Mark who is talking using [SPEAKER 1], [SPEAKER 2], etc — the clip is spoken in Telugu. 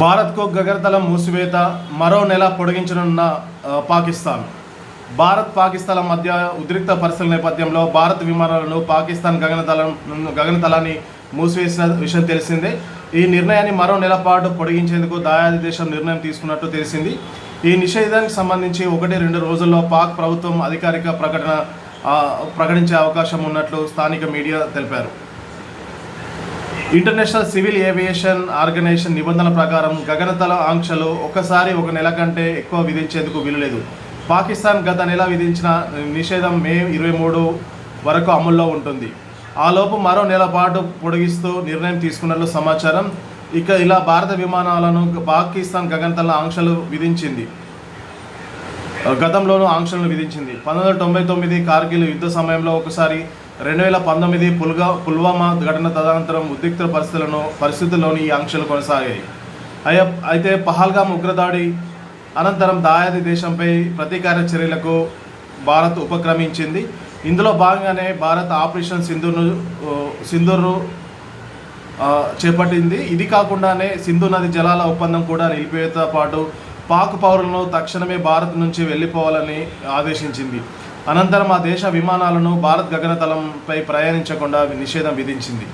[SPEAKER 1] భారత్కు గగనతలం మూసివేత మరో నెల పొడిగించనున్న పాకిస్తాన్. భారత్ పాకిస్తాన్ మధ్య ఉద్రిక్త పరిస్థితుల నేపథ్యంలో భారత్ విమానాలను పాకిస్తాన్ గగనతలం గగనతలాన్ని మూసివేసిన విషయం తెలిసిందే. ఈ నిర్ణయాన్ని మరో నెల పాటు పొడిగించేందుకు దాయాది దేశం నిర్ణయం తీసుకున్నట్టు తెలిసింది. ఈ నిషేధానికి సంబంధించి ఒకటి రెండు రోజుల్లో పాక్ ప్రభుత్వం అధికారిక ప్రకటన ప్రకటించే అవకాశం ఉన్నట్లు స్థానిక మీడియా తెలిపారు. ఇంటర్నేషనల్ సివిల్ ఏవియేషన్ ఆర్గనైజేషన్ నిబంధనల ప్రకారం గగనతల ఆంక్షలు ఒకసారి ఒక నెల కంటే ఎక్కువ విధించేందుకు వీలులేదు. పాకిస్తాన్ గత నెల విధించిన నిషేధం మే ఇరవై మూడు వరకు అమల్లో ఉంటుంది. ఆ లోపు మరో నెల పాటు పొడిగిస్తూ నిర్ణయం తీసుకున్నట్లు సమాచారం. ఇక ఇలా భారత విమానాలను పాకిస్తాన్ గగనతల ఆంక్షలు విధించింది. గతంలోనూ ఆంక్షలను విధించింది. పంతొమ్మిది వందల తొంభై తొమ్మిది కార్గిల్ యుద్ధ సమయంలో ఒకసారి రెండు వేల పంతొమ్మిది పుల్గా పుల్వామా ఘటన తదనంతరం ఉద్రిక్త పరిస్థితులను పరిస్థితుల్లోని ఈ ఆంక్షలు కొనసాగాయి. అయ్యా అయితే పహల్గామ్ ఉగ్రదాడి అనంతరం దాయాది దేశంపై ప్రతీకార చర్యలకు భారత్ ఉపక్రమించింది. ఇందులో భాగంగానే భారత్ ఆపరేషన్ సింధూర్ను సింధూర్ను చేపట్టింది. ఇది కాకుండానే సింధు నది జలాల ఒప్పందం కూడా నిలిపివేత పాటు పాక్ పౌరులను తక్షణమే భారత్ నుంచి వెళ్ళిపోవాలని ఆదేశించింది. అనంతరం ఆ దేశ విమానాలను భారత్ గగనతలంపై ప్రయాణించకుండా నిషేధం విధించింది.